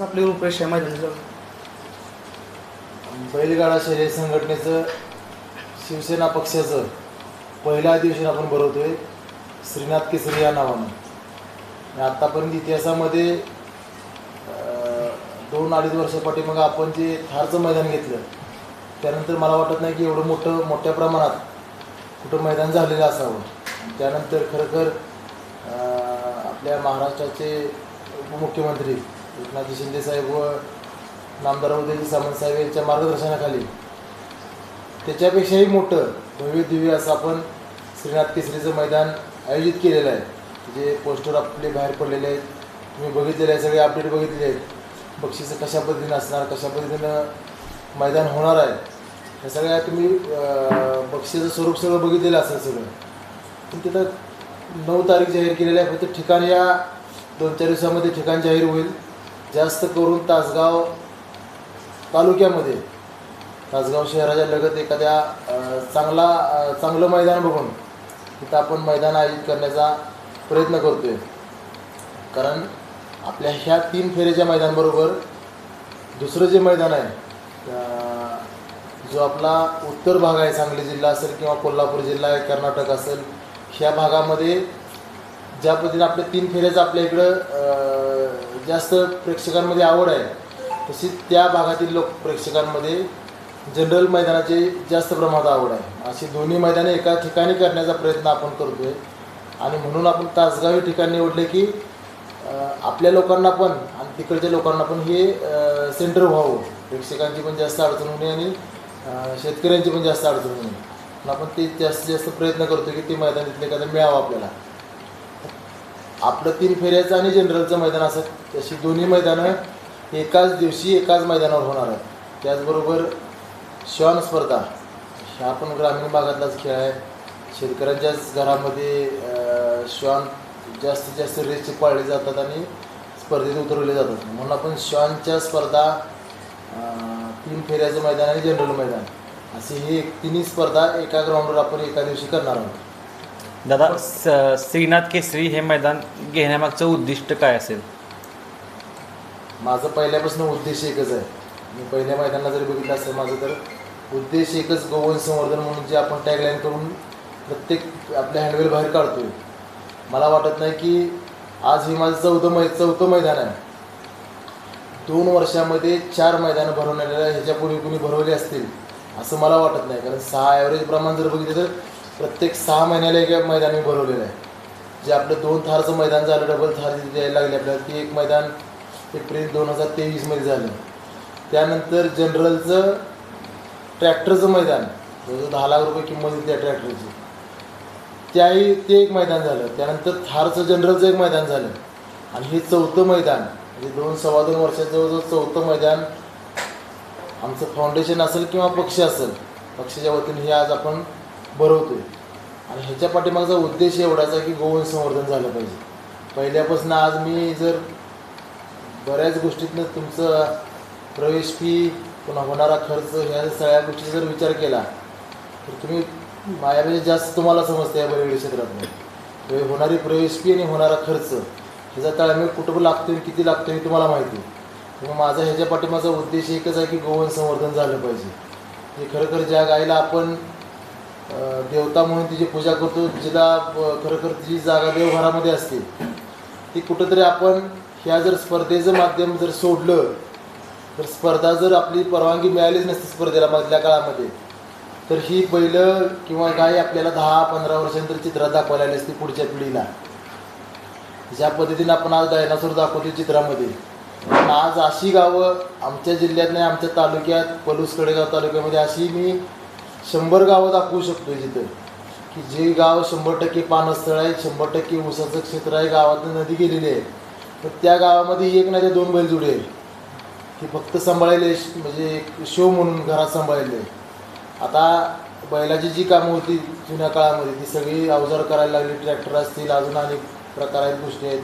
आपली रूपरेषा आहे मैदानाचं. बैलगाडा शर्यत संघटनेचं शिवसेना पक्षाचं पहिल्या अधिवेशन आपण भरवतोय श्रीनाथ केसरी या नावानं. आणि आत्तापर्यंत इतिहासामध्ये अं, दोन अडीच वर्षापाठी मग आपण जे थारचं मैदान घेतलं त्यानंतर मला वाटत नाही की एवढं मोठं मोठ्या प्रमाणात कुठं मैदान झालेलं असावं. आणि त्यानंतर खरोखर अं, आपल्या महाराष्ट्राचे उपमुख्यमंत्री एकनाथजी शिंदे साहेब व नामदार उदयजी सामंत साहेब यांच्या मार्गदर्शनाखाली. त्याच्यापेक्षाही मोठं भव्य दिव्य असं आपण श्रीनाथ केसरीचं मैदान आयोजित केलेलं आहे. जे पोस्टर आपले बाहेर पडलेले आहेत. तुम्ही बघितलेले आहे सगळे अपडेट बघितले आहेत. बक्षिसं कशा पद्धतीनं असणार कशा पद्धतीनं मैदान होणार आहे हे सगळ्या तुम्ही बक्षीचं बक्षिसाचं स्वरूप सगळं बघितलेलं असेल सगळं. पण तिथं नऊ तारीख जाहीर केलेली आहे. फक्त ठिकाण या दोन चार दिवसामध्ये ठिकाण जाहीर होईल. जास्त करून तासगाव तालुक्यामध्ये. तासगाव शहराच्या लगत एखाद्या चांगला चांगलं मैदान बघून तिथं आपण मैदान आयोजित करण्याचा प्रयत्न करतोय. कारण आपल्या ह्या तीन फेऱ्याच्या मैदानबरोबर दुसरं जे मैदान आहे जो आपला उत्तर भाग आहे सांगली जिल्हा असेल किंवा कोल्हापूर जिल्हा आहे कर्नाटक असेल ह्या भागामध्ये ज्या पद्धतीने आपल्या तीन फेऱ्याचं आपल्या इकडं जास्त प्रेक्षकांमध्ये आवड आहे तशी त्या भागातील लोक प्रेक्षकांमध्ये जनरल मैदानाची जास्त प्रमाणात आवड आहे. अशी दोन्ही मैदाने एका ठिकाणी करण्याचा प्रयत्न आपण करतोय. आणि म्हणून आपण तासगाव हे ठिकाण निवडले की आपल्या लोकांना पण आणि तिकडच्या लोकांना पण हे सेंटर व्हावं. प्रेक्षकांची पण जास्त अडचण होणे आणि शेतकऱ्यांची पण जास्त अडचण होणे. आपण ते जास्तीत जास्त प्रयत्न करतो की ते मैदान तिथले एखादं मिळावं आपल्याला. आपलं तीन फेऱ्याचं आणि जनरलचं मैदान असं. तशी दोन्ही मैदानं एकाच दिवशी एकाच मैदानावर होणार आहेत. त्याचबरोबर श्वान स्पर्धा. ह्या पण ग्रामीण भागातलाच खेळ आहे. शेतकऱ्यांच्याच घरामध्ये श्वान जास्तीत जास्त रेस पाळले जातात आणि स्पर्धेत उतरवले जातात. म्हणून आपण श्वानच्या स्पर्धा तीन फेऱ्याचं मैदान आणि जनरल मैदान. अशी ही एक तिन्ही स्पर्धा एका ग्राउंडवर आपण एका दिवशी करणार आहोत. दादा स- श्रीनाथ केसरी हे मैदान घेण्यामागचं उद्दिष्ट काय असेल? माझं पहिल्यापासून उद्देश एकच आहे. मी पहिल्या मैदानाला जरी बघितलं असेल माझं तर उद्देश एकच गोवन संवर्धन म्हणून जे आपण टॅगलाईन करून प्रत्येक आपल्या हँडवेल बाहेर काढतोय. मला वाटत नाही की आज हे माझं चौथं मै चौथं मैदान आहे. दोन वर्षामध्ये चार मैदानं भरवण्याला ह्याच्यापूर्वी कुणी भरवले असतील असं मला वाटत नाही. कारण सहा ॲव्हरेज प्रमाण जर बघितलं तर प्रत्येक सहा महिन्याला एक मैदान मी भरवलेलं आहे. जे आपलं दोन थारचं मैदान झालं डबल थार द्यायला लागले आपल्याला ते एक मैदान एप्रिल दोन हजार तेवीसमध्ये झालं. त्यानंतर जनरलचं ट्रॅक्टरचं मैदान जवळजवळ दहा लाख रुपये किंमत होती त्या ट्रॅक्टरची. त्याही ते एक मैदान झालं. त्यानंतर थारचं जनरलचं एक मैदान झालं. आणि हे चौथं मैदान म्हणजे दोन सव्वा दोन वर्षाचं जवळजवळ चौथं मैदान आमचं फाउंडेशन असेल किंवा पक्ष असेल पक्षाच्या वतीने हे आज आपण भरवतोय आणि ह्याच्या पाठीमागचा उद्देश एवढाच आहे की गोवन संवर्धन झालं पाहिजे. पहिल्यापासून आज मी जर बऱ्याच गोष्टीतनं तुमचं प्रवेश फी पुन्हा होणारा खर्च ह्या सगळ्या गोष्टी जर विचार केला तर तुम्ही माझ्यापेक्षा जास्त तुम्हाला समजते या बैलगाडी क्षेत्रातनं. म्हणजे होणारी प्रवेश फी आणि होणारा खर्च ह्याचा ताळमेळ कुठं लागतो आहे किती लागतो हे तुम्हाला माहिती आहे. मग माझा ह्याच्या पाठीमागचा उद्देश एकच आहे की गोवन संवर्धन झालं पाहिजे. हे खरोखर ज्या गायीला आपण देवता म्हणून तिची पूजा करतो. जिला खरोखर तिची जागा देवघरामध्ये असते. ती कुठंतरी आपण ह्या जर स्पर्धेचं माध्यम जर सोडलं तर स्पर्धा जर आपली परवानगी मिळालीच नसती स्पर्धेला मधल्या काळामध्ये तर ही बैलं किंवा गाय आपल्याला दहा पंधरा वर्षांतर चित्रात दाखवायला आली असती पुढच्या पिढीला. ज्या पद्धतीने आपण आज डायनासोर दाखवतो चित्रामध्ये. पण आज अशी गावं आमच्या जिल्ह्यात नाही आमच्या तालुक्यात पलूस कडेगाव तालुक्यामध्ये अशी मी शंभर गावं दाखवू शकतो जिथं. की जे गाव शंभर टक्के पानस्थळ आहे शंभर टक्के ऊसाचं क्षेत्र आहे गावातून नदी गेलेली आहे. तर त्या गावामध्ये एक नाही तर दोन बैलजोडी आहेत. ती फक्त सांभाळले म्हणजे एक शो म्हणून घरात सांभाळले आता बैलाची जी कामं होती जुन्या काळामध्ये ती सगळी अवजार करायला लागली ट्रॅक्टर असतील अजून अनेक प्रकार आहेत गोष्टी आहेत.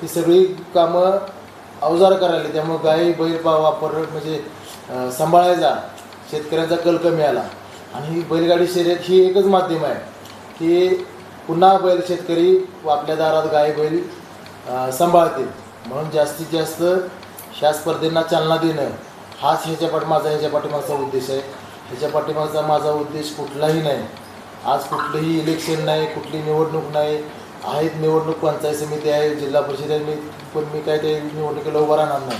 ती सगळी कामं अवजार करायला त्यामुळे गाई बैल पा वापर म्हणजे सांभाळायचा शेतकऱ्यांचा कल कमी आला. आणि ही बैलगाडी शर्यत ही एकच माध्यम आहे की पुन्हा बैल शेतकरी आपल्या दारात गाय बैल सांभाळतील. सांभाळते म्हणून जास्तीत जास्त ह्या स्पर्धेंना चालना देणं हाच ह्याच्या पाठी माझा ह्याच्या पाठीमागचा उद्देश आहे. ह्याच्या पाठीमागचा माझा उद्देश कुठलाही नाही. आज कुठलंही इलेक्शन नाही कुठली निवडणूक नाही. आहेत निवडणूक पंचायत समिती आहे जिल्हा परिषद आहे मी पण मी काय ते निवडणुकीला उभा राहणार नाही.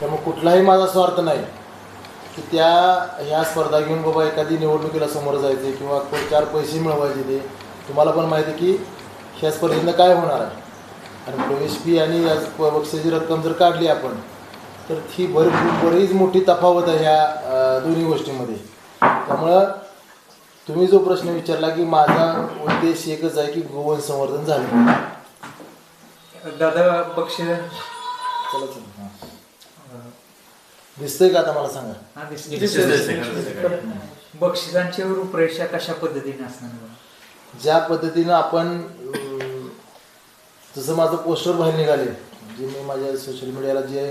त्यामुळे कुठलाही माझा स्वार्थ नाही. की त्या ह्या स्पर्धा घेऊन बाबा एखादी निवडणुकीला समोर जायचे किंवा चार पैसे मिळवायचे ते तुम्हाला पण माहिती आहे की ह्या स्पर्धेनं काय होणार आहे. आणि प्रवेश फी आणि या बक्षिसाची रक्कम जर काढली आपण तर ती भर बरीच मोठी तफावत आहे ह्या दोन्ही गोष्टींमध्ये. त्यामुळं तुम्ही जो प्रश्न विचारला की माझा उद्देश एकच आहे की गोवन संवर्धन झालं. दादा बक्षीस? चला चला. दिसतंय का आता मला सांगा? हा बक्षिसांची रूपरेषा कशा पद्धतीने असणार? ज्या पद्धतीनं आपण जसं माझं पोस्टर बाहेर निघाले जे मी माझ्या सोशल मीडियाला जे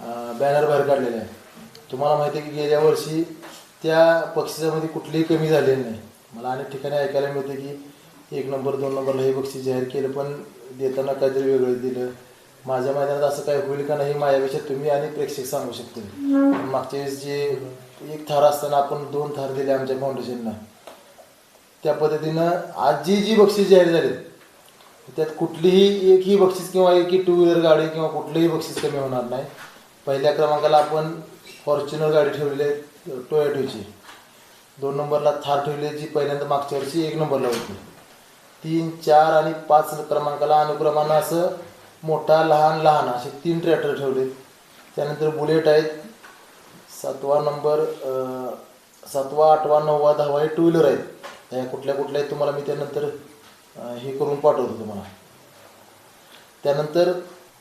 बॅनर बाहेर काढलेले आहे तुम्हाला माहिती आहे की गेल्या वर्षी त्या बक्षिसामध्ये कुठलीही कमी झालेली नाही. मला अनेक ठिकाणी ऐकायला मिळते की एक नंबर दोन नंबरला हे बक्षीस जाहीर केलं पण देताना काहीतरी वेगळं दिलं. माझ्या मैदानात असं काय होईल का नाही माझ्यापेक्षा तुम्ही आणि प्रेक्षक सांगू शकतील. मागच्या वेळेस जे एक थार असताना आपण दोन थार दिले आमच्या फाउंडेशनला त्या पद्धतीनं आज जी जी बक्षीस जाहीर झाली त्यात कुठलीही एकही बक्षीस किंवा एकही टू व्हीलर गाडी किंवा कुठलंही बक्षीस कमी होणार नाही. पहिल्या क्रमांकाला आपण फॉर्च्युनर गाडी ठेवलेली आहे टोयोटोची दोन नंबरला थार ठेवली जी पहिल्यांदा मागच्या वर्षी एक नंबरला होती. तीन चार आणि पाच क्रमांकाला अनुक्रमानं असं मोठा लहान लहान असे तीन ट्रॅक्टर ठेवले त्यानंतर बुलेट आहेत. सातवा नंबर सातवा आठवा नववा दहावा हे टू व्हीलर आहेत. त्या कुठल्या कुठल्या आहेत तुम्हाला मी त्यानंतर हे करून पाठवतो तुम्हाला. त्यानंतर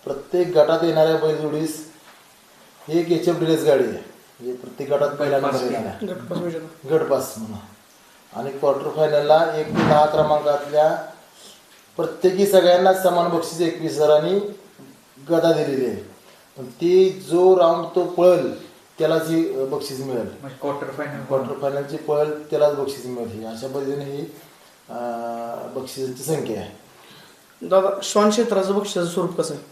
प्रत्येक गटात येणाऱ्या बैलजोडीस एक एच एफ डिलेस गाडी आहे. म्हणजे प्रत्येक गटात पहिला नंबर येणार गटपास म्हणा. आणि क्वार्टर फायनलला एक ते दहा क्रमांकातल्या प्रत्येकी सगळ्यांना समान बक्षीस एकवीस हजारांनी गदा दिलेली आहे. पण ती जो राऊंड तो पळल त्यालाच ही बक्षीस मिळेल. म्हणजे क्वार्टर फायनल क्वार्टर फायनलची पळल त्यालाच बक्षीस मिळेल ही. अशा पद्धतीने ही बक्षिसांची संख्या आहे. दादा श्वान क्षेत्राचं बक्षिसाचं स्वरूप कसं आहे?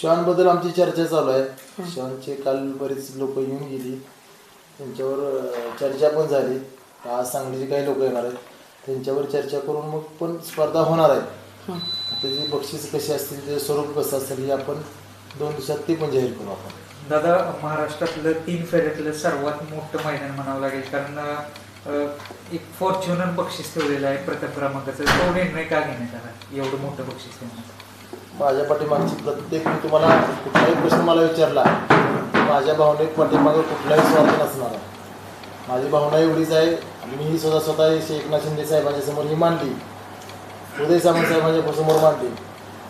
श्वानबद्दल आमची चर्चा चालू आहे. श्वानचे काल बरेच लोक येऊन गेली. त्यांच्यावर चर्चा पण झाली. आज सांगलीचे काही लोक येणार आहेत. त्यांच्यावर चर्चा करून मग पण स्पर्धा होणार आहे. त्याची बक्षीस कशी असतील त्याचं स्वरूप कसं असेल हे आपण दोन दिवसात ते पण जाहीर करू आपण. दादा महाराष्ट्रातलं तीन फेऱ्यातलं सर्वात मोठं मैदान म्हणावं लागेल कारण एक फॉर्च्युनर बक्षीस ठेवलेलं आहे प्रथम क्रमांकाचं. तो निर्णय का घेण्यात आला एवढं मोठं बक्षीस देण्यात माझ्या पाठीमागची प्रत्येक मी तुम्हाला कुठलाही प्रश्न मला विचारला माझ्या भावनेत पाठीमागं कुठलाही स्वार्थ नसणार आहे. माझी भावना एवढीच आहे आणि मी ही स्वतः स्वतः हे एकनाथ शिंदे साहेबांच्या समोर ही मांडली. उदय सामंत साहेबांच्या समोर मांडली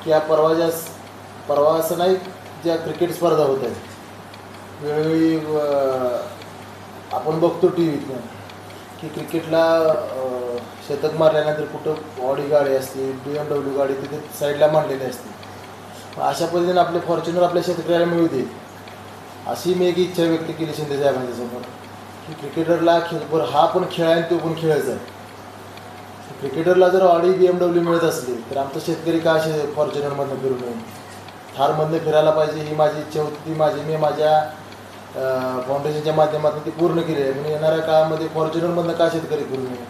की या परवा ज्या परवा असं नाही ज्या क्रिकेट स्पर्धा होत आहेत. वेळोवेळी आपण बघतो टी व्हीतनं की क्रिकेटला शतक मारल्यानंतर कुठं ऑडी गाडी असते बी एम डब्ल्यू गाडी तिथे साईडला मांडलेली असते. अशा पद्धतीने आपले फॉर्च्युनर आपल्या शेतकऱ्याला मिळू दे अशी मी एक इच्छा व्यक्त केली शिंदे साहेबांच्या समोर. की क्रिकेटरला खेळ बरं हा पण खेळ आहे आणि तो पण खेळायचा आहे. क्रिकेटरला जर ऑडी बी एम डब्ल्यू मिळत असली तर आमचा शेतकरी का असे फॉर्च्युनरमधनं फिरू नये थारमधनं फिरायला पाहिजे ही माझी इच्छा होती ती माझी मी माझ्या फाउंडेशनच्या माध्यमातून ती पूर्ण केली आहे. म्हणून येणाऱ्या काळामध्ये फॉर्च्युनरमधनं का शेतकरी फिरू नये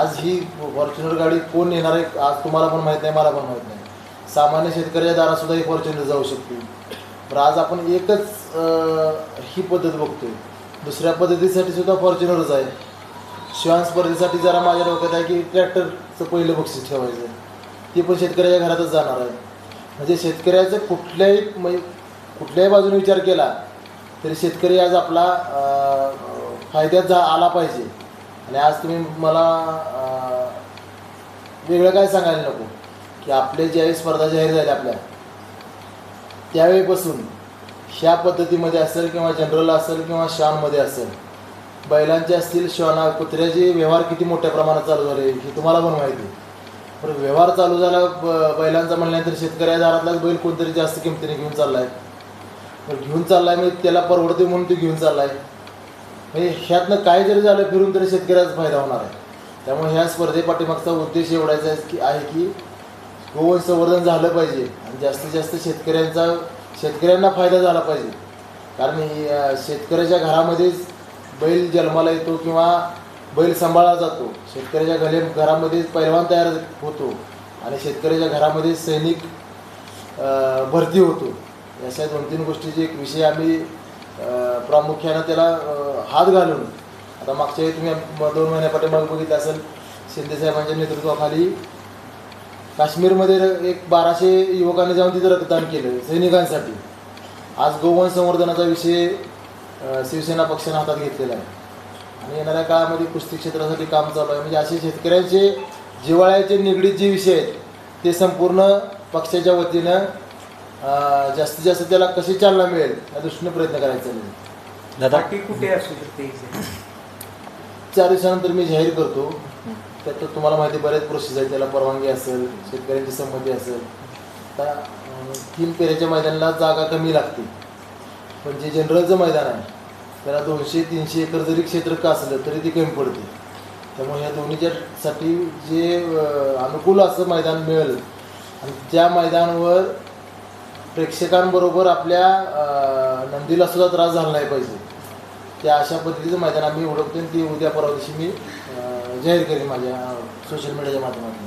आज ही फॉर्च्युनर गाडी कोण येणार आहे आज तुम्हाला पण माहीत नाही मला पण माहीत नाही. सामान्य शेतकऱ्याच्या दारासुद्धा ही फॉर्च्युनर जाऊ शकते तर आज आपण एकच ही पद्धत बघतोय. दुसऱ्या पद्धतीसाठी सुद्धा फॉर्च्युनरच आहे. श्वान स्पर्धेसाठी जरा माझ्या डोक्यात आहे की ट्रॅक्टरचं पहिलं बक्षीस ठेवायचं. ते पण शेतकऱ्याच्या घरातच जाणार आहे. म्हणजे शेतकऱ्याचं कुठल्याही म्हणजे कुठल्याही बाजूने विचार केला तरी शेतकरी आज आपला फायद्यात जा आला पाहिजे. आणि आज तुम्ही मला वेगळं काय सांगायला नको की आपले ज्यावेळी स्पर्धा जाहीर झाल्या आपल्या त्यावेळीपासून ह्या पद्धतीमध्ये असेल किंवा जनरल असेल किंवा शानमध्ये असेल बैलांचे असतील श्वाना कुत्र्याचे व्यवहार किती मोठ्या प्रमाणात चालू झाले हे तुम्हाला पण माहिती आहे. पण व्यवहार चालू झाला ब- बैलांचा म्हणल्यानंतर शेतकऱ्या दारातलाच बैल कोणतरी जास्त किमतीने घेऊन चाललाय. तर घेऊन चाललाय म्हणजे त्याला परवडते म्हणून ते घेऊन चाललाय. म्हणजे ह्यातनं काय जरी झालं फिरून तरी शेतकऱ्याचा फायदा होणार आहे. त्यामुळे ह्या स्पर्धेपाठीमागचा उद्देश एवढाच आहे की आहे की गोवंश संवर्धन झालं पाहिजे. आणि जास्तीत जास्त शेतकऱ्यांचा शेतकऱ्यांना फायदा झाला पाहिजे. कारण शेतकऱ्याच्या घरामध्येच बैल जन्माला येतो किंवा बैल सांभाळला जातो. शेतकऱ्याच्या घरे घरामध्येच पैलवान तयार होतो आणि शेतकऱ्याच्या घरामध्ये सैनिक भरती होतो. अशा दोन तीन गोष्टीचे एक विषय आम्ही प्रामुख्यानं त्याला हात घालून आता मागच्या वेळी तुम्ही दोन दोन महिन्यापाठीमागे बघितलं असेल शिंदेसाहेबांच्या नेतृत्वाखाली काश्मीरमध्ये एक बाराशे युवकांनी जाऊन तिथं रक्तदान केलं सैनिकांसाठी. आज गोवन संवर्धनाचा विषय शिवसेना पक्षाने हातात घेतलेला आहे. आणि येणाऱ्या काळामध्ये कुस्ती क्षेत्रासाठी काम चालू आहे. म्हणजे असे शेतकऱ्यांचे जिवाळ्याचे निगडीत जे विषय आहेत ते संपूर्ण पक्षाच्या वतीनं अं, जास्तीत जास्त त्याला कशी चालना मिळेल या दृष्टीने प्रयत्न करायचा आहे. दादा? कुठे असू शकते? चार दिवसानंतर मी जाहीर करतो. त्यात तर तुम्हाला माहिती बरेच प्रोसेस आहे त्याला परवानगी असेल शेतकऱ्यांची संमती असेल. तर तीन पेऱ्याच्या मैदानाला जागा कमी लागते. पण जे जनरलचं मैदान आहे त्याला दोनशे तीनशे एकर जरी क्षेत्र का असलं तरी ती कमी पडते. त्यामुळे ह्या दोन्हीच्यासाठी जे अनुकूल असं मैदान मिळेल आणि त्या मैदानावर प्रेक्षकांबरोबर आपल्या नंदीला सुद्धा त्रास झाला नाही पाहिजे. त्या अशा पद्धतीचं मैदान आम्ही ओळखतो आणि ती उद्या परवा दिवशी मी जाहीर करेन माझ्या सोशल मीडियाच्या माध्यमातून.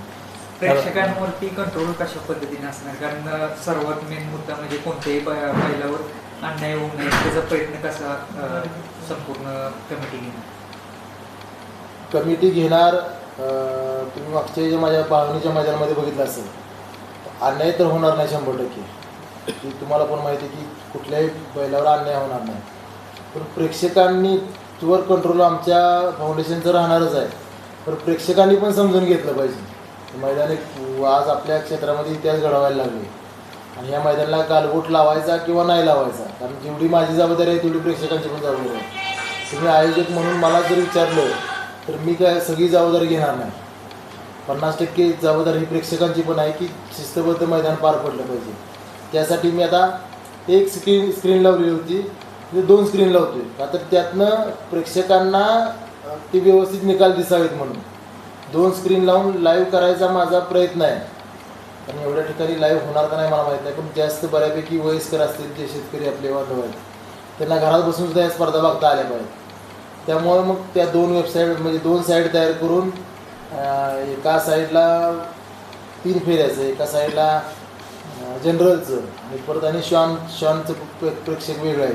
प्रेक्षकांवरती कंट्रोल कशा पद्धतीने असणार? कारण सर्वात मेन मुद्दा म्हणजे कोणत्याही बैलावर अन्याय होऊ नये त्याचा प्रयत्न कसा संपूर्ण कमिटी घेणार? कमिटी घेणार तुम्ही मागच्या जे माझ्या पाहणीच्या मैदानामध्ये बघितलं असेल. अन्याय तर होणार नाही शंभर टक्के. की तुम्हाला पण माहिती की कुठल्याही बैलावर अन्याय होणार नाही. पण प्रेक्षकांनी वर कंट्रोल आमच्या फाउंडेशनचं राहणारच आहे. तर प्रेक्षकांनी पण समजून घेतलं पाहिजे. मैदान एक आज आपल्या क्षेत्रामध्ये इतिहास घडवायला लागले. आणि या मैदानाला गालबोट लावायचा किंवा नाही लावायचा कारण जेवढी माझी जबाबदारी आहे तेवढी प्रेक्षकांची पण जबाबदारी आहे. तुम्ही आयोजक म्हणून मला जर विचारलं तर मी काय सगळी जबाबदारी घेणार नाही. पन्नास टक्के जबाबदारी ही प्रेक्षकांची पण आहे की शिस्तबद्ध मैदान पार पडलं पाहिजे. त्यासाठी मी आता एक स्क्रीन स्क्रीन लावली होती म्हणजे दोन स्क्रीन लावतोय. का तर त्यातनं प्रेक्षकांना ते व्यवस्थित निकाल दिसावेत म्हणून. दोन स्क्रीन लावून लाईव्ह करायचा माझा प्रयत्न आहे. आणि एवढ्या ठिकाणी लाईव्ह होणार का नाही मला माहीत नाही पण जास्त बऱ्यापैकी वयस्कर असतील जे शेतकरी आपले बांधव आहेत त्यांना घरात बसून सुद्धा या स्पर्धा बघता आल्या पाहिजेत. त्यामुळे मग त्या दोन वेबसाईट म्हणजे दोन साईड तयार करून एका साईडला तीन फेऱ्याचं एका साईडला जनरलचं आणि परत आणि शॉन शॉनचं प्रे- प्रेक्षक वेगळं आहे.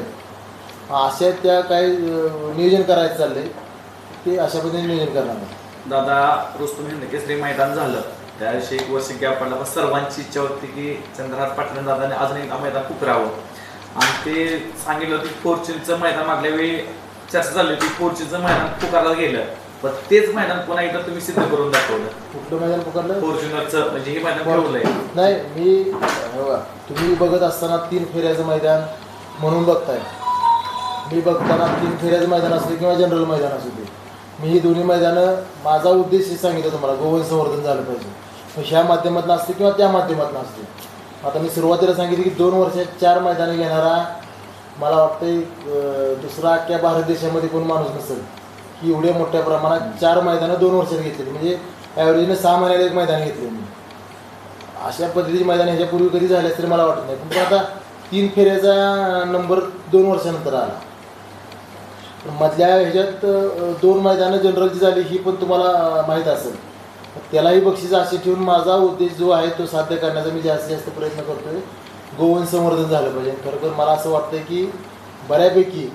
अशा त्या काही नियोजन करायचं चाललं आहे ते अशा पद्धतीने नियोजन करणार आहे दादा रुस्तुम केसरी मैदान झालं. त्या दिवशी एक वर्ष गॅप पडला. पण सर्वांची इच्छा होती की चंद्रहार पाटील दादाने अजून एकदा मैदान पुकरावं आणि ते सांगितलं होतं की फॉर्च्युनचं मैदान मागल्या वेळी चर्चा झाली होती. फॉर्च्युनचं मैदान पुकारला गेलं. पण तेच मैदान पुन्हा एकदा तुम्ही सिद्ध करून दाखवलं. कुठलं मैदान पकडलं फॉर्च्युनरचं म्हणजे हे मैदान ठेवलंय. नाही मी तुम्ही बघत असताना तीन फेऱ्याचं मैदान म्हणून बघताय. मी बघताना तीन फेऱ्याचं मैदान असू दे किंवा जनरल मैदान असू दे. मी ही दोन्ही मैदानं माझा उद्देश हे सांगितलं तुम्हाला गोवन संवर्धन झालं पाहिजे. मग ह्या माध्यमातून असते किंवा त्या माध्यमातून असते. आता मी सुरुवातीला सांगितलं की दोन वर्षात चार मैदानं घेणारा मला वाटतं दुसरा अख्ख्या भारत देशामध्ये कोण माणूस नसेल. की एवढ्या मोठ्या प्रमाणात चार मैदानं दोन वर्षात घेतली म्हणजे ॲव्हरेजनं सहा महिन्याला एक मैदान घेतले मी. अशा पद्धतीची मैदान ह्याच्यापूर्वी कधी झाले तरी मला वाटत नाही. पण आता तीन फेऱ्याचा नंबर दोन वर्षानंतर आला. मधल्या ह्याच्यात दोन मैदानं जनरलची झाली ही पण तुम्हाला माहीत असेल. त्यालाही बक्षीस असे ठेवून माझा उद्देश जो आहे तो साध्य करण्याचा मी जास्तीत जास्त प्रयत्न करतोय. गोवन संवर्धन झालं पाहिजे. खरोखर मला असं वाटतंय की बऱ्यापैकी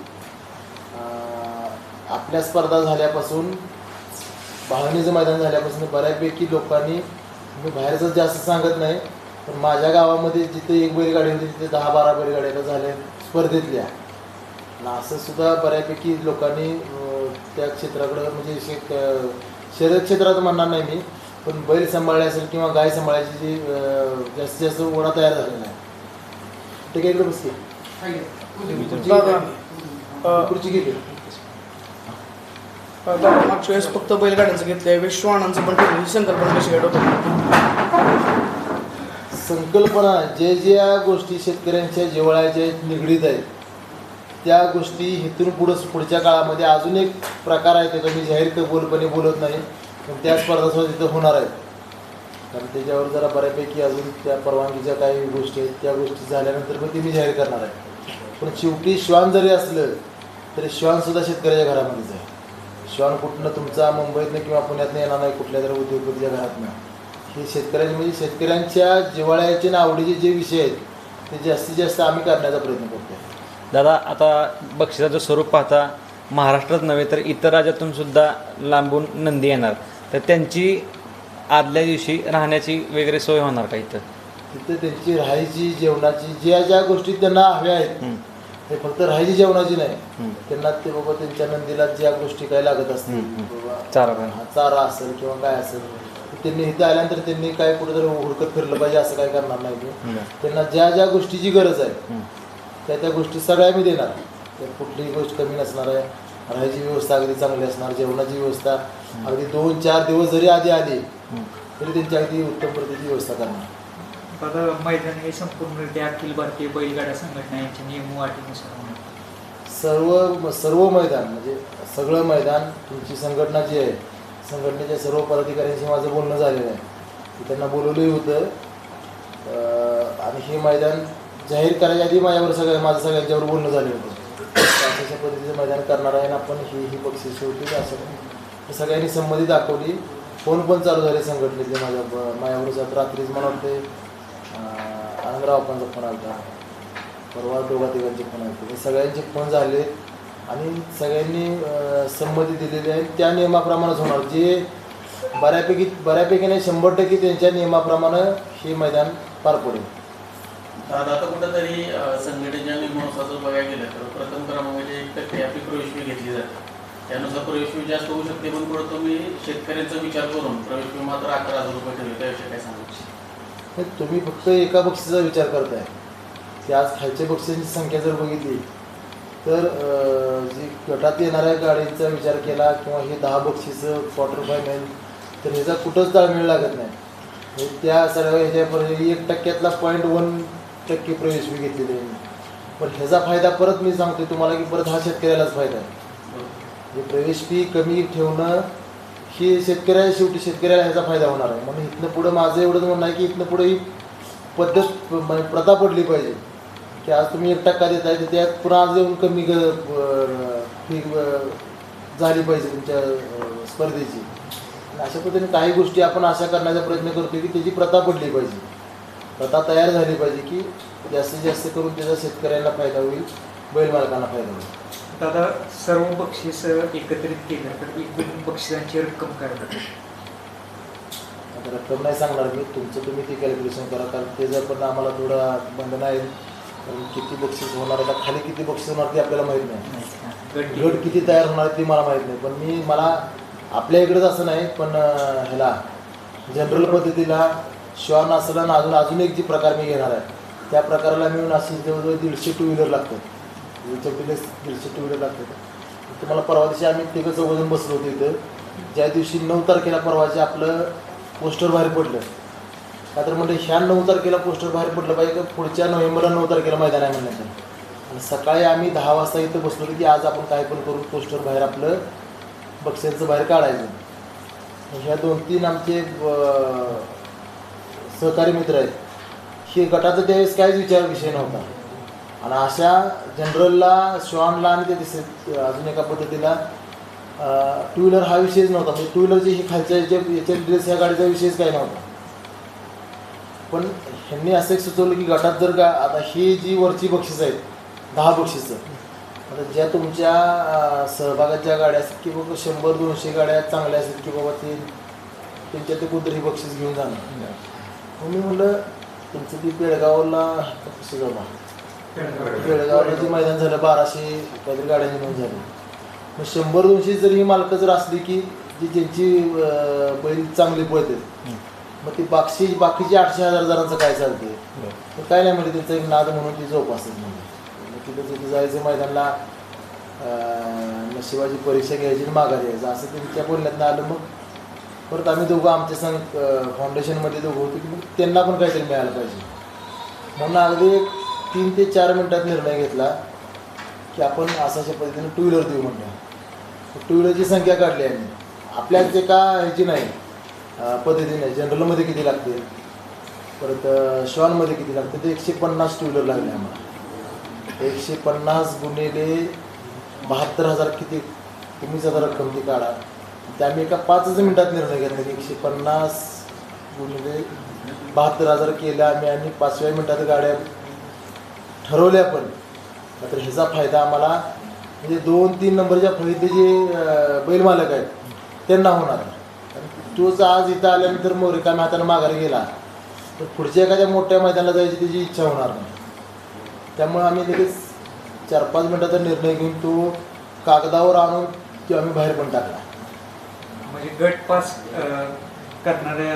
आपल्या स्पर्धा झाल्यापासून भावनीचं मैदान झाल्यापासून बऱ्यापैकी लोकांनी मी बाहेरचं जास्त सांगत नाही पण माझ्या गावामध्ये जिथे एक बैलगाडी होती तिथे दहा बारा बैलगाड्या झाल्या स्पर्धेतल्या. असं सुद्धा बऱ्यापैकी लोकांनी त्या क्षेत्राकडं म्हणजे शेत शर्यत क्षेत्रात म्हणणार नाही मी पण बैल सांभाळले असेल किंवा गाय सांभाळायची जी जास्तीत जास्त ओढा तयार झालेला आहे. ठीक आहे इकडे बसते घेते दादा मागच्या वेळेस फक्त बैलगाड्यांचं घेतलं यावेळेस श्वानांचं पण ठेवलं ही संकल्पना कशी डोक्यात संकल्पना जे ज्या गोष्टी शेतकऱ्यांच्या जिव्हाळ्याच्या निगडीत आहेत त्या गोष्टी इथून पुढं पुढच्या काळामध्ये अजून एक प्रकार आहे त्याचा मी जाहीर बोलपणे बोलत नाही. पण त्या स्पर्धा सुद्धा तिथं होणार आहेत. कारण त्याच्यावर जरा बऱ्यापैकी अजून त्या परवानगीच्या काही गोष्टी आहेत त्या गोष्टी झाल्यानंतर मग ते मी जाहीर करणार आहे. पण शेवटी श्वान जरी असलं तरी श्वानसुद्धा शेतकऱ्याच्या घरामध्येच आहे. श्वान कुठनं तुमचा मुंबईतनं किंवा पुण्यातनं येणार नाही कुठल्या तरी उद्योगपतीच्या घरातनं. हे शेतकऱ्यांचे म्हणजे शेतकऱ्यांच्या जिव्हाळ्याचे आणि आवडीचे जे विषय आहेत ते जास्तीत जास्त आम्ही करण्याचा प्रयत्न करतो दादा आता बक्षिसाचं स्वरूप पाहता महाराष्ट्रात नव्हे तर इतर राज्यातून सुद्धा लांबून नंदी येणार तर त्यांची आदल्या दिवशी राहण्याची वगैरे सोय होणार का इथं तिथे त्यांची राहायची जेवणाची ज्या ज्या गोष्टी त्यांना हव्या आहेत हं. हे फक्त राहायची जेवणाची नाही हं. त्यांना ते बाबा त्यांच्या नंदीला ज्या गोष्टी काय लागत असतील हं, हं. बाबा चारा पाणी. हा, चारा असेल किंवा काय असेल त्यांनी इथे आल्यानंतर त्यांनी काय कुठेतरी हुडकत फिरलं पाहिजे असं काय करणार नाही ते. हं. त्यांना ज्या ज्या गोष्टीची गरज आहे हं. त्या त्या गोष्टी सगळ्या मी देणार. त्यात कुठलीही गोष्ट कमी नसणार आहे. राहायची व्यवस्था अगदी चांगली असणार जेवणाची व्यवस्था अगदी दोन चार दिवस जरी आधी आली. तरी त्यांची अगदी उत्तम प्रतीची व्यवस्था करणार. आता मैदान हे संपूर्णरित्या अखिल भारतीय बैलगाडा संघटना यांच्या नियम व अटीनुसार होणार. सर्व सर्व मैदान म्हणजे सगळं मैदान तुमची संघटना जी आहे संघटनेच्या सर्व पदाधिकाऱ्यांशी माझं बोलणं झालेलं आहे. त्यांना बोलवलंही होतं. आणि हे मैदान जाहीर करायच्या आधी माझ्यावर सगळ्या माझं सगळ्यांच्यावर बोलणं झाले होतं. अशा पद्धतीचं मैदान करणार आहे आणि आपण ही ही बक्षीस होती असं. सगळ्यांनी संमती दाखवली. फोन पण चालू झाले संघटनेतले माझ्या ब- आता रात्रीच मला वाटते आनंदराव आपणचा फोन आला होता परवा दोघा तिघांचे फोन आले हे सगळ्यांचे फोन झाले आणि सगळ्यांनी संमती दिलेली आहे. त्या नियमाप्रमाणेच होणार. जे बऱ्यापैकी बऱ्यापैकी नाही शंभर टक्के त्यांच्या नियमाप्रमाणे हे मैदान पार पडेल. दादा आता कुठंतरी संघटनेच्या नियमानुसार जर बघायला गेलं तर प्रथम क्रमांकाची एक टक्के आपली प्रवेश फी घेतली जाते. त्यानुसार प्रवेश फी जास्त होऊ शकते पण पुढे तुम्ही शेतकऱ्यांचा विचार करून प्रवेश फी मात्र अकरा हजार रुपये ठेवली त्याविषयी काय सांगू हे तुम्ही फक्त एका बक्षीचा विचार करताय. की आज खालच्या बक्षीची संख्या जर बघितली तर जी गटात येणाऱ्या गाडीचा विचार केला किंवा हे दहा बक्षीसं क्वार्टर फायनल तर ह्याचा कुठंच ताळमेळ लागत नाही. म्हणजे त्या सगळ्या ह्याच्यापर्यंत एक टक्क्यातला पॉईंट वन टक्के प्रवेश फी घेतलेली आहे. पण ह्याचा फायदा परत मी सांगतो तुम्हाला की परत हा शेतकऱ्यालाच फायदा आहे. म्हणजे प्रवेश फी कमी ठेवणं ही शेतकऱ्या शेवटी शेतकऱ्याला ह्याचा फायदा होणार आहे. म्हणून इथनं पुढं माझं एवढंच म्हणणं आहे की इथनं पुढे ही पद्धत म्हणजे प्रथा पडली पाहिजे. की आज तुम्ही एक टक्का देताय तर त्यात पुन्हा आज येऊन कमी ग फी झाली पाहिजे तुमच्या स्पर्धेची. अशा पद्धतीने काही गोष्टी आपण अशा करण्याचा प्रयत्न करतो की त्याची प्रथा पडली पाहिजे. प्रथा तयार झाली पाहिजे की जास्तीत जास्त करून त्याचा शेतकऱ्यांना फायदा होईल बैल मालकांना फायदा होईल. दादा सर्व बक्षीस एकत्रित केलं तर एकूण बक्षिसांची रक्कम काय आता रक्कम नाही सांगणार मी तुमचं तुम्ही ते कॅल्क्युलेशन करा कारण त्याचं पण आम्हाला थोडं बंधन आहे कारण किती बक्षीस होणार आहे खाली किती बक्षीस होणार ते आपल्याला माहीत नाही. गट किती तयार होणार ते मला माहीत नाही पण मी मला आपल्या इकडेच असं नाही पण अं, ह्याला जनरल पद्धतीला श्वान असलं आणि अजून अजून एक जी प्रकार मी घेणार आहे. त्या प्रकाराला मिळून अशी जवळजवळ दीडशे टू व्हीलर लागतात चौटीला दीडशे टू व्हीलर लागतात तुम्हाला परवा दिवशी आम्ही तिघं चौघजण बसलो होतो इथं. ज्या दिवशी नऊ तारखेला परवाचे आपलं पोस्टर बाहेर पडलं. का तर म्हणजे ह्या नऊ तारखेला पोस्टर बाहेर पडलं पाहिजे का पुढच्या नोव्हेंबरला नऊ तारखेला मैदान आहे म्हणण्याचं आणि सकाळी आम्ही दहा वाजता इथं बसलो की आज आपण काय पण करून पोस्टर बाहेर आपलं बक्षांचं बाहेर काढायचं. ह्या दोन तीन आमचे सहकारी मित्र आहेत. हे गटाचा त्यावेळेस काहीच विचार विषय नव्हता. आणि अशा जनरलला श्वानला आणि ते दिसत अजून एका पद्धतीला टू व्हीलर हा विषयच नव्हता. म्हणजे टू व्हीलरचे हे खालच्या याच्या याच्या ड्रेस ह्या गाडीचा विषयच काही नव्हता. पण ह्यांनी असं एक सुचवलं की गटात जर का आता ही जी वरची बक्षीस आहेत दहा बक्षीसं आता ज्या तुमच्या सहभागाच्या गाड्या असतात की बाबा शंभर दोनशे गाड्या चांगल्या असतात की बाबा ते त्यांच्या ते कुठेतरी बक्षीस घेऊन जाणार मी म्हणलं तुमचं ती बेळगावला कसं जाऊ बेळगावला जे मैदान झालं बाराशे काहीतरी गाड्यांची नोंद झाली. मग शंभर दोनशे जर ही मालकं जर असली की जी ज्यांची बैल चांगली पळतात मग ती बाकी बाकीची आठशे हजार जणांचं काय चालते तर काय नाही म्हणजे त्यांचा एक नाद म्हणून ती झोपासत म्हणजे मग तिथं तिथं जायचं मैदानला नशिबाची परीक्षा घ्यायची आणि माघारी यायचं. असं त्यांच्या बोलण्यातनं आलं मग परत आम्ही दोघं आमच्या संग फाउंडेशनमध्ये दोघं होतो की मग त्यांना पण काहीतरी मिळालं पाहिजे. म्हणून अगदी तीन ते चार मिनटात निर्णय घेतला की आपण अशाच्या पद्धतीने टू व्हीलर देऊ म्हणलं टू व्हीलरची संख्या काढली आम्ही. आपल्याच का ह्याची नाही पद्धतीने जनरलमध्ये किती लागते? परत शॉनमध्ये किती लागते? ते एकशे पन्नास टू व्हीलर लागले आम्हाला. एकशे पन्नास गुन्हेले बहात्तर हजार किती? तुम्हीच आता रक्कम ती काढा. ते आम्ही एका पाचच मिनिटात निर्णय घेतला की एकशे पन्नास गुणिले बहात्तर हजार केल्या आम्ही आणि पाचव्या मिनिटात गाड्या ठरवल्या पण. मात्र ह्याचा फायदा आम्हाला म्हणजे दोन तीन नंबरच्या फळीतले जे बैलमालक आहेत त्यांना होणार. आणि तोच आज इथं आल्यानंतर मग रिकाम्या हाताने माघारी गेला. तर पुढच्या एखाद्या मोठ्या मैदानाला जायची त्याची इच्छा होणार नाही. त्यामुळे आम्ही लगेच चार पाच मिनटाचा निर्णय घेऊन तो कागदावर आणून तो आम्ही बाहेर पण टाकला. म्हणजे गट पास करणाऱ्या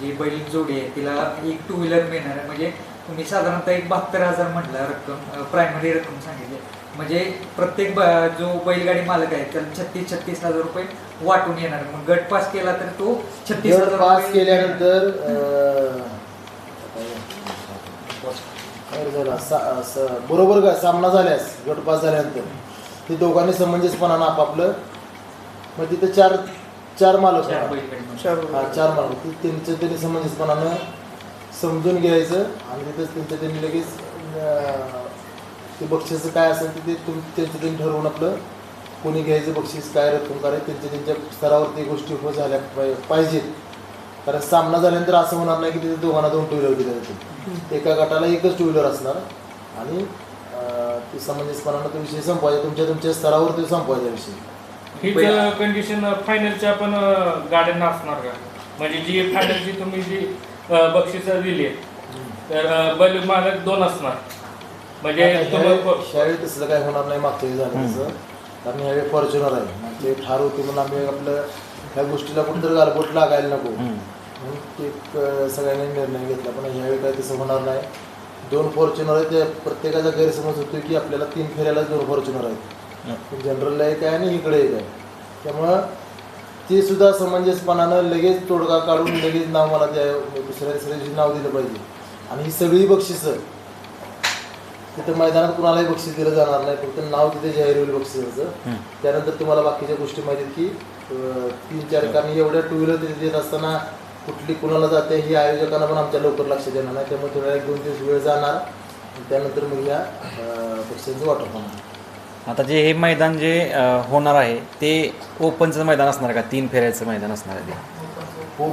जी बैल जोडी आहे तिला एक टू व्हीलर मिळणार आहे. म्हणजे तुम्ही साधारणतः एक बहात्तर हजार म्हटलं रक्कम प्रायमरी रक्कम सांगितली. म्हणजे प्रत्येक ब- जो बैलगाडी मालक आहे त्याला छत्तीस छत्तीस हजार रुपये वाटून येणार. मग गट पास केला तर तो छत्तीस हजार पास केल्यानंतर बरोबर का? सामना झाल्यास गट पास झाल्यानंतर. ते दोघांनी समंजसपणानं आपापलं मग तिथं चार चार मालक चार हा चार मालक ती त्यांचं त्यांनी समंजसपणानं समजून घ्यायचं आणि तिथंच त्यांचं त्यांनी लगेच ते बक्षीसचं काय असेल ते ते तुम त्यांचं त्यांनी ठरवून आपलं कोणी घ्यायचं बक्षीस काय रक्कम करायचं त्यांच्या त्यांच्या स्तरावरती गोष्टी हो झाल्या पाहि- पाहिजेत. कारण सामना झाल्यानंतर असं होणार नाही की तिथे दोघांना दोन टू व्हीलर दिल्या जातील. एका गटाला एकच टू व्हीलर असणार आणि ते समंजसपणानं तो विषय संपवायचा तुमच्या तुमच्या स्तरावर ते संपवायचा विषय. हीच कंडिशन फायनलच्या पण गाड्यांना असणार का? म्हणजे जी फायनलची तुम्ही जी बक्षिसं दिली तर बैल मालक दोन असणार. म्हणजे ह्यावेळी तसलं काय होणार नाही मागच्या झालं तसं. कारण ह्यावेळी फॉर्च्युनर आहे. मागच्या वेळी ठार होती म्हणून आम्ही आपलं ह्या गोष्टीला कुठंतरी गालबोट लागायला नको. म्हणून ते सगळ्यांनी निर्णय घेतला. पण ह्यावेळी काय तसं होणार नाही. दोन फॉर्च्युनर आहेत त्या प्रत्येकाचा गैरसमज होतो की आपल्याला तीन फेऱ्याला दोन फॉर्च्युनर आहेत. जनरलला एक आहे आणि इकडे एक आहे त्यामुळं ते सुद्धा समंजसपणानं लगेच तोडगा काढून लगेच नाव मला द्या दुसऱ्या दिवशी नाव दिलं पाहिजे. आणि ही सगळी बक्षिसं तिथं मैदानात कुणालाही बक्षीस दिलं जाणार नाही. फक्त नाव तिथे जाहीर होईल बक्षिसाचं. त्यानंतर तुम्हाला बाकीच्या गोष्टी माहिती की तीन चार कारण एवढ्या टू व्हीलर तिथे देत असताना कुठली कुणाला जाते ही आयोजकांना पण आमच्या लवकर लक्षात येणार नाही. त्यामुळे थोड्या एक दोन दिवस वेळ जाणार. त्यानंतर मग या बक्षिसांचं वाटप होणार. आता जे हे मैदान जे होणार आहे ते ओपनचं मैदान असणार का? तीन फेऱ्याचं मैदान असणार आहे ते? हो?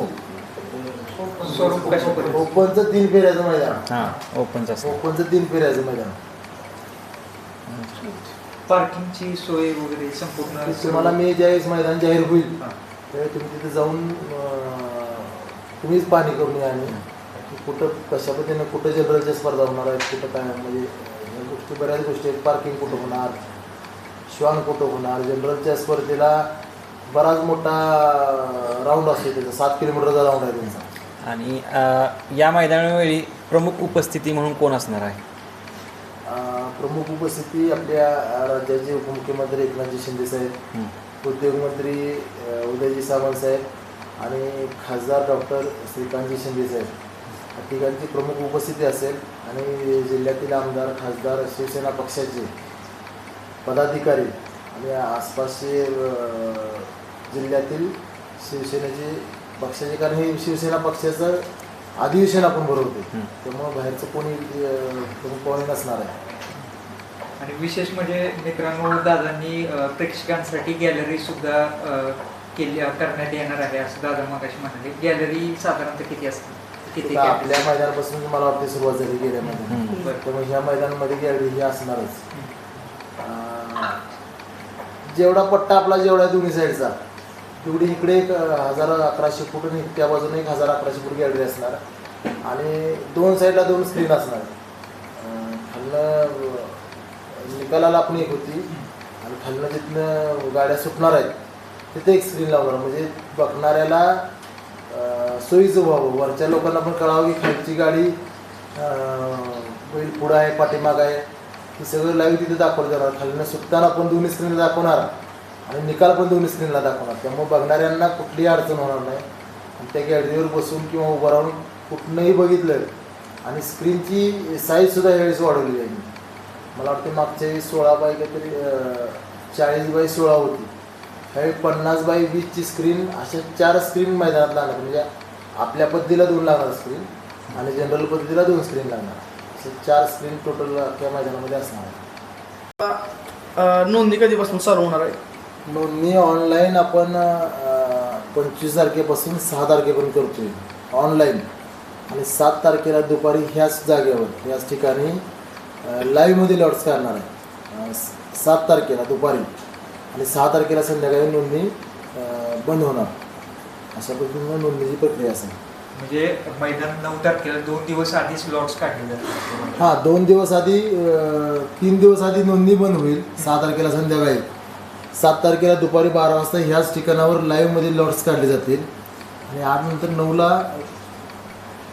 ओपनचं तीन फेऱ्याचं मैदान. हां ओपनचं असणार. ओपनचं तीन फेऱ्याचं मैदान. पार्किंगची सोय वगैरे संपूर्ण तुम्हाला मी ज्यावेळेस मैदान जाहीर होईल हां. त्यावेळी तुम्ही तिथे जाऊन तुम्हीच पाहणी करून या कुठं कशा पद्धतीनं कुठं जनरलच्या स्पर्धा होणार आहेत कुठं काय म्हणजे गोष्टी बऱ्याच गोष्टी आहेत. पार्किंग कुठं होणार? श्वान कुठं होणार? जनरलच्या स्पर्धेला बराच मोठा राऊंड असतो त्याचा. सात किलोमीटरचा राऊंड आहे त्यांचा. आणि या मैदानावेळी प्रमुख उपस्थिती म्हणून कोण असणार आहे? प्रमुख उपस्थिती आपल्या राज्याचे उपमुख्यमंत्री एकनाथजी शिंदे साहेब. उद्योगमंत्री उदयजी सामंत साहेब आणि खासदार डॉक्टर श्रीकांतजी शिंदे साहेब. ठिकाणची प्रमुख उपस्थिती असेल आणि जिल्ह्यातील आमदार खासदार शिवसेना पक्षाचे. पदाधिकारी आणि आसपासचे जिल्ह्यातील शिवसेनेचे पक्षाचे कारण हे शिवसेना पक्षाचं अधिवेशन आपण भरवतो. त्यामुळं बाहेरचं कोणी पाहुणे नसणार आहे. आणि विशेष म्हणजे मित्रांनो दादांनी प्रेक्षकांसाठी गॅलरी सुद्धा केली करण्यात येणार आहे असं दादा मगाशी म्हणाले. गॅलरी साधारणतः किती असते आपल्या? मैदानापासून मला वाटते सुरुवात झाली गेल्या. त्यामुळे ह्या मैदानामध्ये गॅलरी ही असणारच. जेवढा पट्टा आपला जेवढा आहे दोन्ही साईडचा तेवढी इकडे एक हजार अकराशे फूट आणि त्या बाजूने एक हजार अकराशे फूट गॅलरी असणार. आणि दोन साईडला दोन स्क्रीन असणार. खालनं निकालाला पण एक होती. आणि खालनं जिथनं गाड्या सुटणार आहेत तिथे एक स्क्रीन लावणार. म्हणजे बघणाऱ्याला सोयीचं व्हावं वरच्या लोकांना पण कळावं की खालची गाडी बैल पुढं आहे पाठीमाग आहे. हे सगळं लाईव्ह तिथे दाखवलं जाणार. खालनं सुटताना पण दोन्ही स्क्रीनला दाखवणार. आणि निकाल पण दोन्ही स्क्रीनला दाखवणार. त्यामुळे बघणाऱ्यांना कुठलीही अडचण होणार नाही. आणि त्या गॅलरीवर बसून किंवा उभं राहून कुठनंही बघितलं आणि स्क्रीनची साईजसुद्धा यावेळेस वाढवली आहे मला वाटते मागच्या वेळी सोळा बाय काहीतरी चाळीस बाय सोळा होती. ह्यावेळी पन्नास बाय वीसची स्क्रीन अशा चार स्क्रीन मैदानात लागणार. म्हणजे आपल्या पद्धतीला दोन लागणार स्क्रीन आणि जनरल पद्धतीला दोन स्क्रीन लागणार. असे चार स्क्रीन टोटल त्या मैदानामध्ये असणार आहे. नोंदणी कधीपासून चालू होणार आहे? नोंदणी ऑनलाईन आपण पंचवीस तारखेपासून सहा तारखेपर्यंत करतोय. ऑनलाईन आणि सात तारखेला दुपारी ह्याच जागेवर ह्याच ठिकाणी लाईव्हमध्ये लॉट्स करणार आहे. सात तारखेला दुपारी. आणि सहा तारखेला संध्याकाळी नोंदणी बंद होणार. अशा पद्धतीनं नोंदणीची प्रक्रिया असेल. म्हणजे मैदान नऊ तारखेला दोन दिवस आधीच लॉट्स काढले जातात हां दोन दिवस आधी तीन दिवस आधी नोंदणी बंद होईल. सहा तारखेला संध्याकाळी. सात तारखेला दुपारी बारा वाजता ह्याच ठिकाणावर लाईव्हमध्ये लॉट्स काढले जातील. आणि आठ नंतर नऊला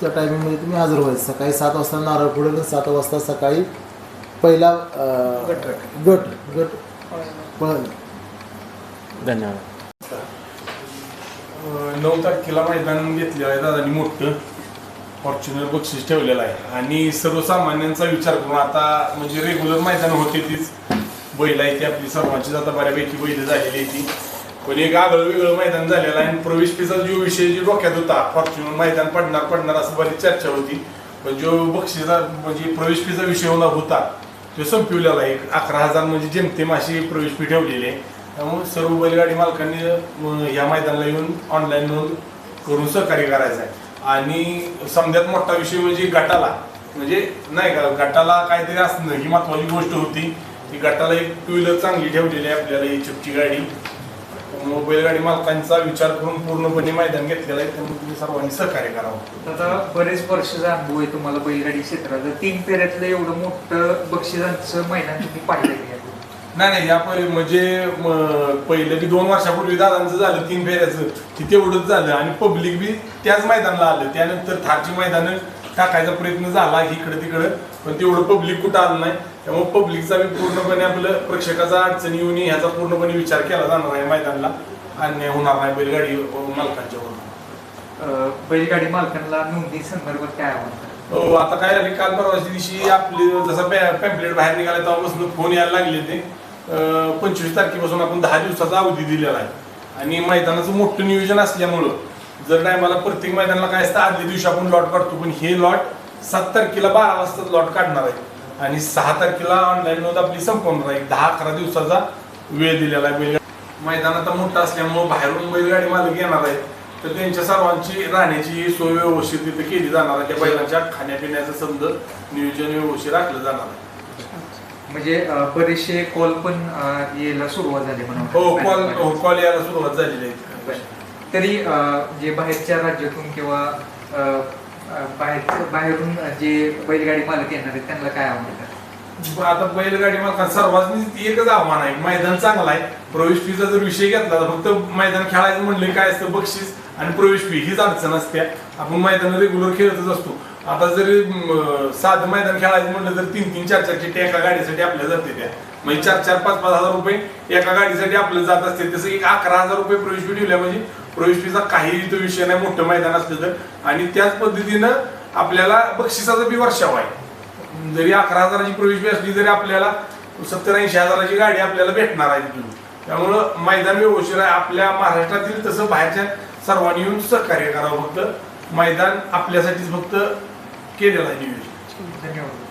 त्या टायमिंगमध्ये तुम्ही हजर व्हायचं सकाळी सात वाजता नारळ पुढे सात वाजता सकाळी पहिला गट, गट. गट पळेल धन्यवाद. नऊ तारखेला मैदान घेतलेलं आहे दादानी मोठं. फॉर्च्युनर बक्षीस ठेवलेलं आहे. आणि सर्वसामान्यांचा विचार करून आता म्हणजे रेग्युलर मैदान होते तीच. बैल आहे ती आपली सर्वांचीच आता बऱ्यापैकी बैल झालेली आहे ती. पण एक आगळं वेगळं मैदान झालेलं आहे आणि प्रवेश फीचा जो विषय जो डोक्यात होता फॉर्च्युनर मैदान पडणार पडणार असं बरीच चर्चा होती. पण जो बक्षिसा म्हणजे प्रवेश फीचा विषय होता तो संपविलेला आहे. एक अकरा हजार म्हणजे जेमतेम अशी प्रवेश फी ठेवलेली आहे. त्यामुळे सर्व बैलगाडी मालकांनी या मैदानाला येऊन ऑनलाईन नोंद करून सहकार्य करायचं आहे. आणि समजात मोठा विषय म्हणजे गटाला. म्हणजे नाही का गटाला काहीतरी असणं ही महत्वाची गोष्ट होती. की गटाला एक टू व्हीलर चांगली ठेवलेली आहे आपल्याला ही चिपची गाडी. बैलगाडी मालकांचा विचार करून पूर्णपणे मैदान घेतलेलं आहे. त्यामुळे तुम्ही सर्वांनी सहकार्य करावं आता बरेच वर्षाचा अनुभव आहे तुम्हाला बैलगाडी क्षेत्रात. तीन फेऱ्यातलं एवढं मोठं बक्षिसांचं मैदान तुम्ही पाहिलं आहे नाही नाही या पहिले म्हणजे पहिलं की दोन वर्षापूर्वी दादांचं झालं तीन फेऱ्याचं की तेवढंच झालं. आणि पब्लिक बी त्याच मैदानाला आलं. त्यानंतर थारची मैदानं टाकायचा प्रयत्न झाला इकडं तिकडं पण तेवढं पब्लिक कुठं आलं नाही. त्यामुळे पब्लिकचा बी पूर्णपणे आपलं प्रेक्षकाचा अडचणी येऊन ह्याचा पूर्णपणे विचार केला जाणार आहे मैदानाला. अन्याय होणार नाही बैलगाडी मालकांच्या बैलगाडी मालकांना नोंदणी संदर्भात काय हो आता काय झालं काल परवाच्या दिवशी आपले जसं पॅम्पलेट बाहेर निघाला तेव्हापासून फोन यायला लागले ते. पंचवीस तारखेपासून आपण दहा दिवसाचा अवधी दिलेला आहे. आणि मैदानाचं मोठं नियोजन असल्यामुळं जर टायमाला प्रत्येक मैदानाला काय असतं आदल्या दिवशी आपण लॉट काढतो पण हे लॉट सात तारखेला बारा वाजता लॉट काढणार आहे. आणि सहा तारखेला ऑनलाईन नोंद आपली संपवणार आहे. दहा अकरा दिवसाचा वेळ दिलेला आहे. बैल मैदान आता मोठं असल्यामुळं बाहेरून बैलगाडी मालक येणार आहे तर त्यांच्या सर्वांची राहण्याची सोय व्यवस्थित तिथे केली जाणार आहे. त्या बैलांच्या खाण्यापिण्याचं समज नियोजन व्यवस्थित राखलं जाणार आहे. म्हणजे बरेचसे कॉल पण यायला सुरुवात झाली म्हणा हो कॉल हो कॉल यायला सुरुवात झालेली आहे. तरी जे बाहेरच्या राज्यातून किंवा बाहेर बाहेरून जे बैलगाडी मालक येणार आहेत त्यांना काय आव्हान आता बैलगाडी मालकांना सर्वांनी एकच आव्हान आहे. मैदान चांगलं आहे. प्रवेश फीचा जर विषय घेतला तर फक्त मैदान खेळायचं म्हणलं काय असतं? बक्षीस आणि प्रवेश फी हीच अडचण असते. आपण मैदान रेग्युलर खेळतच असतो. आता जरी साधं मैदान खेळायचं म्हणलं तर तीन तीन चार चार चिठ्ठ्या एका गाडीसाठी आपल्या जाते त्या. म्हणजे चार चार पाच पाच हजार रुपये एका गाडीसाठी आपलं जात असते. तसं एक अकरा हजार रुपये प्रवेश फी ठेवल्या म्हणजे प्रवेश फीचा काही तो विषय नाही मोठं मैदान असलं तर. आणि त्याच पद्धतीनं आपल्याला बक्षिसाचा बी वर्षाव आहे. जरी अकरा हजाराची प्रवेश फी असली तरी आपल्याला सत्तर ऐंशी हजाराची गाडी आपल्याला भेटणार आहे तिथून. त्यामुळं मैदान व्यवस्थित आहे. आपल्या महाराष्ट्रातील तसं बाहेरच्या सर्वांनी येऊन सहकार्य करावं फक्त. मैदान आपल्यासाठीच फक्त केलेलं आहे नियोजन धन्यवाद